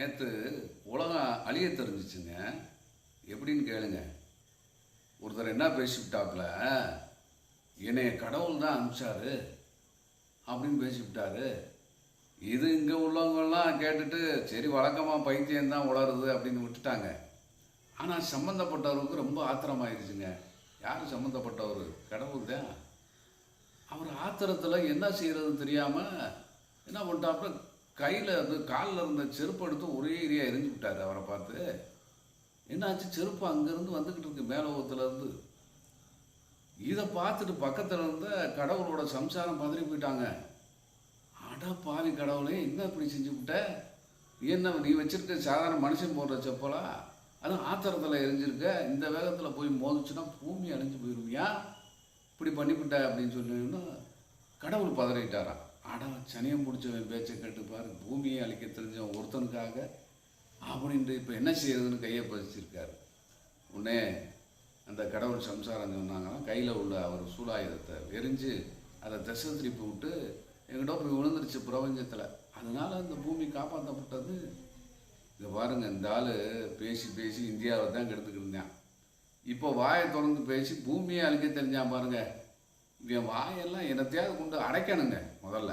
நேற்று உலகம் அழிய தெரிஞ்சிச்சுங்க. எப்படின்னு கேளுங்க. ஒருத்தர் என்ன பேசிவிட்டாப்புல? என்னைய கடவுள் தான் அனுப்பிச்சாரு அப்படின்னு பேசிவிட்டாரு. இது இங்கே உள்ளவங்கெல்லாம் கேட்டுட்டு சரி வழக்கமாக பைத்தியம் தான் உளருது அப்படின்னு விட்டுட்டாங்க. ஆனால் சம்மந்தப்பட்டவருக்கு ரொம்ப ஆத்திரமாயிருச்சுங்க. யார் சம்மந்தப்பட்டவர் கடவுள் தான். அவர் ஆத்திரத்தில் என்ன செய்கிறதுன்னு தெரியாமல் என்ன பண்ணிட்டாப்புல கையில் இருந்து காலில் இருந்த செருப்பு எடுத்து ஒரே ஏரியா எரிஞ்சு விட்டார் அவரை பார்த்து. என்னாச்சு? செருப்பு அங்கேருந்து வந்துக்கிட்டு இருக்கு மேலோகத்துலேருந்து இதை பார்த்துட்டு பக்கத்தில் இருந்த கடவுளோட சம்சாரம் பதறி போயிட்டாங்க. அட பாவி கடவுளே என்ன இப்படி செஞ்சு விட்ட? என்ன நீ வச்சிருக்க சாதாரண மனுஷன் போடுற செப்பலா? அதுவும் ஆத்திரத்தில் எரிஞ்சிருக்க. இந்த வேகத்தில் போய் மோதிச்சுன்னா பூமி அழிஞ்சு போயிருவியா இப்படி பண்ணிவிட்ட அப்படின்னு சொன்னீங்கன்னா கடவுள் பதறிட்டாரான் அட சனியம் முடிச்சவன் பேச்சை கேட்டு பூமியை அழிக்க தெரிஞ்சவன் ஒருத்தனுக்காக அப்படின்ட்டு இப்போ என்ன செய்யறதுன்னு கையை பதிச்சிருக்காரு. உடனே அந்த கடவுள் சம்சாரம் சொன்னாங்கன்னா கையில் உள்ள அவர் சூடாயுதத்தை எரிஞ்சு அதை திசை திருப்பி விட்டு எங்கிட்ட போய் விழுந்துருச்சு பிரபஞ்சத்தில். அதனால் அந்த பூமி காப்பாற்றப்பட்டது இதை பாருங்க இந்த ஆள் பேசி பேசி இந்தியாவை தான் கெடுத்துக்கிட்டு இருந்தான். இப்போ வாயை திறந்து பேசி பூமியை அழிக்க தெரிஞ்சான் பாருங்கள் இவன் வாயெல்லாம் என்னத்தையாவது கொண்டு அடைக்கணுங்க முதல்ல.